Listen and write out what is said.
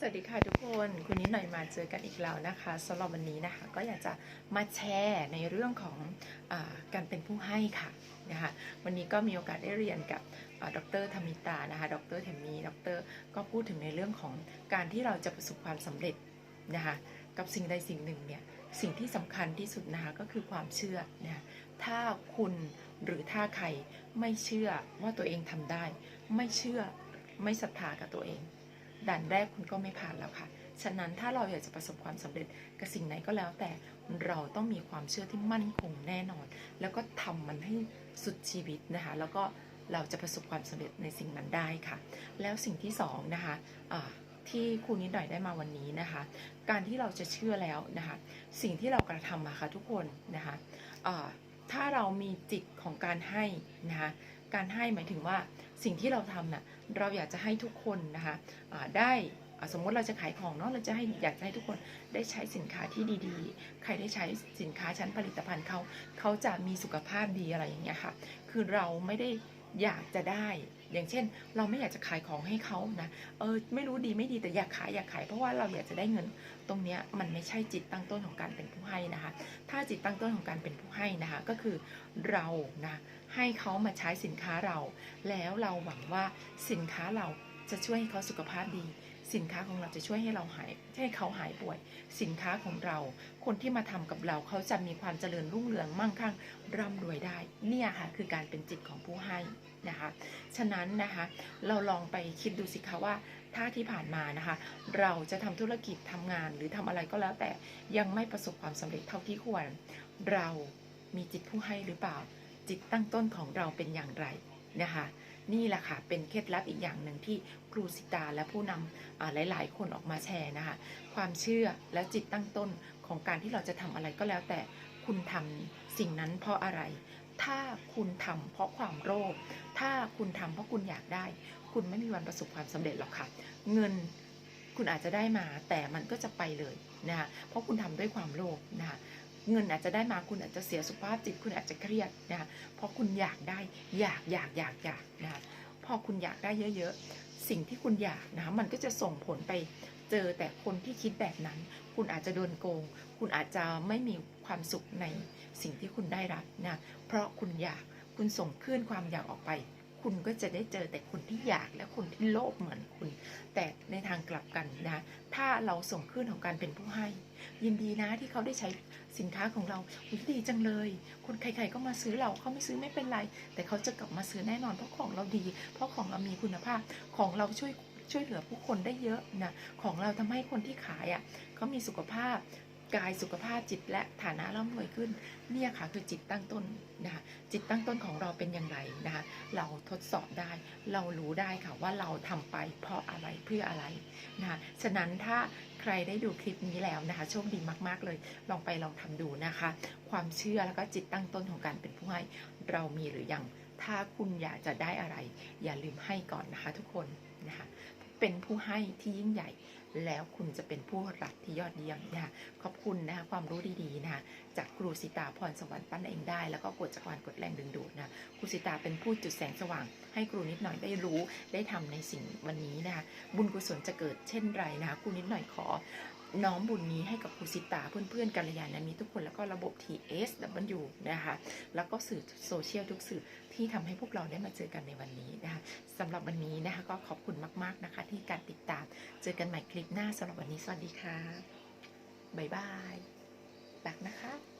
สวัสดีค่ะทุกคนคุณนิดหน่อยมาเจอกันอีกแล้วนะคะสำหรับวันนี้นะคะก็อยากจะมาแชร์ในเรื่องของอการเป็นผู้ให้ค่ะนะคะวันนี้ก็มีโอกาสได้เรียนกับดรธมิตานะคะดรเทมมีดรก็พูดถึงในเรื่องของการที่เราจะประสบความสำเร็จนะคะกับสิ่งใดสิ่งหนึ่งเนี่ยสิ่งที่สำคัญที่สุดนะคะก็คือความเชื่อนะะถ้าคุณหรือถ้าใครไม่เชื่อว่าตัวเองทำได้ ไม่เชื่อไม่ศรัทธากับตัวเอง ด่านแรกคุณก็ไม่ผ่านแล้วค่ะ ฉะนั้นถ้าเราอยากจะประสบความสำเร็จกับสิ่งไหนก็แล้ว แต่เราต้องมีความเชื่อที่มั่นคงแน่นอน แล้วก็ทำมันให้สุดชีวิตนะคะ แล้วก็เราจะประสบความสำเร็จในสิ่งนั้นได้ค่ะ แล้วสิ่งที่สองนะคะที่ครูนิดหน่อยได้มาวันนี้นะคะ การที่เราจะเชื่อแล้วนะคะ สิ่งที่เรากระทำมาค่ะทุกคนนะคะอ่า ถ้าเรามีจิตของการให้นะคะการให้หมายถึงว่าสิ่งที่เราทำน่ะเราอยากจะให้ทุกคนนะคะะได้สมมติเราจะขายของเนาะเราจะให้อยากจะให้ทุกคนได้ใช้สินค้าที่ดีๆ ใครได้ใช้สินค้าชั้นผลิตภัณฑ์เขาเขาจะมีสุขภาพดีอะไรอย่างเงี้ยค่ะ คือเราไม่ได้อยากจะได้ อย่างเช่น เราไม่อยากจะขายของให้เขานะเออไม่รู้ดีไม่ดีแต่อยากขายอยากขายเพราะว่าเราอยากจะได้เงินตรงนี้มันไม่ใช่จิตตั้งต้นของการเป็นผู้ให้นะคะ ถ้าจิตตั้งต้นของการเป็นผู้ให้นะคะก็คือเรานะให้เขามาใช้สินค้าเรา แล้วเราหวังว่าสินค้าเราจะช่วยให้เขาสุขภาพดี สินค้าของเราจะช่วยให้เราหายให้เขาหายป่วย สินค้าของเรา คนที่มาทำกับเราเขาจะมีความเจริญรุ่งเรืองมั่งคั่งร่ำรวยได้ เนี่ยค่ะคือการเป็นจิตของผู้ให้นะคะ ฉะนั้นนะคะเราลองไปคิดดูสิคะว่าถ้าที่ผ่านมานะคะ เราจะทำธุรกิจทำงานหรือทำอะไรก็แล้วแต่ยังไม่ประสบความสำเร็จเท่าที่ควร เรามีจิตผู้ให้หรือเปล่า จิตตั้งต้นของเราเป็นอย่างไรนะคะ นี่แหละค่ะ เป็นเคล็ดลับอีกอย่างหนึ่งที่ครูสิตาและผู้นำหลาย ๆ คนออกมาแชร์นะคะ ความเชื่อและจิตตั้งต้นของการที่เราจะทำอะไรก็แล้วแต่คุณทำสิ่งนั้นเพราะอะไร ถ้าคุณทำเพราะความโลภถ้าคุณทำเพราะคุณอยากได้ คุณไม่มีวันประสบความสำเร็จหรอกค่ะ เงินคุณอาจจะได้มาแต่มันก็จะไปเลยนะคะเพราะคุณทำด้วยความโลภนะคะ เงินอาจจะได้มาคุณอาจจะเสียสุขภาพจิตคุณอาจจะเครียดนะคะเพราะคุณอยากได้อยากอยากอยากอยากนะคะพอคุณอยากได้เยอะๆ สิ่งที่คุณอยากนะคะมันก็จะส่งผลไปเจอแต่คนที่คิดแบบนั้น คุณอาจจะโดนโกง คุณอาจจะไม่มีความสุขในสิ่งที่คุณได้รับนะเพราะคุณอยากคุณส่งคลื่นความอยากออกไป คุณก็จะได้เจอแต่คนที่อยากและคนที่โลภเหมือนคุณ แต่ในทางกลับกันนะ ถ้าเราส่งคลื่นของการเป็นผู้ให้ ยินดีนะที่เขาได้ใช้ สินค้าของเราอุ๊ยดีจังเลย คนใครๆก็มาซื้อเราเขาไม่ซื้อไม่เป็นไร แต่เขาจะกลับมาซื้อแน่นอนเพราะของเราดี เพราะของเรามีคุณภาพของเราช่วยช่วยเหลือผู้คนได้เยอะนะของเราทำให้คนที่ขายอะเขามีสุขภาพกายสุขภาพจิตและฐานะร่ำรวยขึ้นเนี่ยค่ะคือจิตตั้งต้นนะคะจิตตั้งต้นของเราเป็นอย่างไรนะคะเราทดสอบได้ เรารู้ได้ค่ะว่าเราทำไปเพราะอะไรเพื่ออะไรนะคะฉะนั้นถ้า รได้ดูคลิปนี้แล้วนะคะ โชคดีมากๆเลย ลองไปลองทำดูนะคะ ความเชื่อแล้วก็จิตตั้งต้นของการเป็นผู้ให้เรามีหรือยัง ถ้าคุณอยากจะได้อะไร อย่าลืมให้ก่อนนะคะ ทุกคนนะคะ เป็นผู้ให้ที่ยิ่งใหญ่ แล้วคุณจะเป็นผู้รับที่ยอดเยี่ยมนะคะขอบคุณนะคะความรู้ดีๆนะคะจากครูสิตาพรสวรรค์ปั้นเองได้ แล้วก็กดจักรวาลกดแรงดึงดูดนะครูสิตาเป็นผู้จุดแสงสว่าง ให้ครูนิดหน่อยได้รู้ได้ทำในสิ่งวันนี้นะคะบุญกุศลจะเกิดเช่นไรนะคะครูนิดหน่อยขอ น้อมบุญนี้ให้กับครูสิตาเพื่อนๆกัลยาณมิตรทุกคนแล้วก็ระบบ TSW นะคะแล้วก็สื่อโซเชียลทุกสื่อที่ทำให้พวกเราได้มาเจอกันในวันนี้นะคะสำหรับวันนี้นะคะก็ขอบคุณมากๆนะคะ ที่การติดตามเจอกันใหม่คลิปหน้าสำหรับวันนี้สวัสดีค่ะบ๊ายบายรักนะคะ